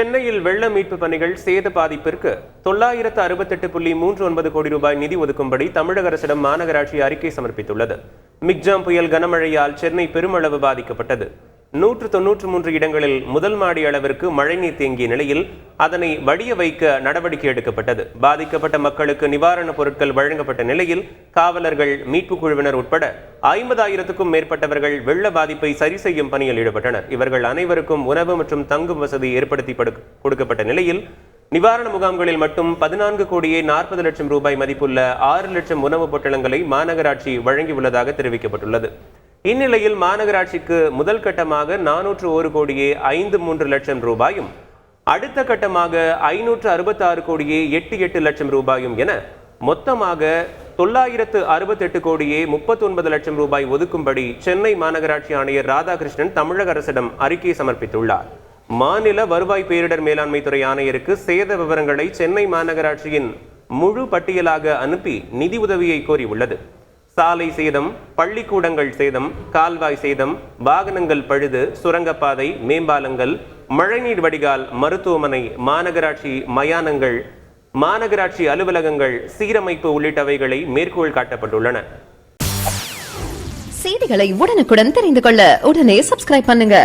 சென்னையில் வெள்ள மீட்பு பணிகள் சேத பாதிப்பிற்கு தொள்ளாயிரத்து அறுபத்தெட்டு புள்ளி மூன்று ஒன்பது கோடி ரூபாய் நிதி ஒதுக்கும்படி தமிழக அரசிடம் மாநகராட்சி அறிக்கை சமர்ப்பித்துள்ளது. மிக்ஜாம் புயல் கனமழையால் சென்னை பெருமளவு பாதிக்கப்பட்டது. நூற்று தொன்னூற்று மூன்று இடங்களில் முதல் மாடி அளவிற்கு மழைநீர் தேங்கிய நிலையில் அதனை வடிய வைக்க நடவடிக்கை எடுக்கப்பட்டது. பாதிக்கப்பட்ட மக்களுக்கு நிவாரணப் பொருட்கள் வழங்கப்பட்ட நிலையில் காவலர்கள் மீட்பு குழுவினர் உட்பட ஐம்பதாயிரத்துக்கும் மேற்பட்டவர்கள் வெள்ள பாதிப்பை சரி செய்யும் பணியில் ஈடுபட்டனர். இவர்கள் அனைவருக்கும் உணவு மற்றும் தங்கும் வசதி ஏற்படுத்தி படு- கொடுக்கப்பட்ட நிலையில் நிவாரண முகாம்களில் மட்டும் பதினான்கு கோடியே நாற்பது லட்சம் ரூபாய் மதிப்புள்ள ஆறு லட்சம் உணவுப் பொட்டலங்களை மாநகராட்சி வழங்கியுள்ளதாக தெரிவிக்கப்பட்டுள்ளது. இந்நிலையில் மாநகராட்சிக்கு முதல் கட்டமாக நானூற்று ஒரு கோடியே ஐந்து மூன்று லட்சம் ரூபாயும் அடுத்த கட்டமாக ஐநூற்று அறுபத்தி ஆறு கோடியே எட்டு எட்டு லட்சம் ரூபாயும் என மொத்தமாக தொள்ளாயிரத்து அறுபத்தெட்டு கோடியே முப்பத்தொன்பது லட்சம் ரூபாய் ஒதுக்கும்படி சென்னை மாநகராட்சி ஆணையர் ராதாகிருஷ்ணன் தமிழக அரசிடம் அறிக்கை சமர்ப்பித்துள்ளார். மாநில வருவாய் பேரிடர் மேலாண்மை துறை ஆணையருக்கு சேத விவரங்களை சென்னை மாநகராட்சியின் முழு பட்டியலாக அனுப்பி நிதி உதவியை கோரியுள்ளது. சாலை சேதம் பள்ளிக்கூடங்கள் சேதம் கால்வாய் சேதம் வாகனங்கள் பழுது சுரங்கப்பாதை மேம்பாலங்கள் மழைநீர் வடிகால் மருத்துவமனை மாநகராட்சி மயானங்கள் மாநகராட்சி அலுவலகங்கள் சீரமைப்பு உள்ளிட்டவைகளை மேற்கோள் காட்டப்பட்டுள்ளன. செய்திகளை உடனுக்குடன் தெரிந்து கொள்ள உடனே சப்ஸ்கிரைப் பண்ணுங்க.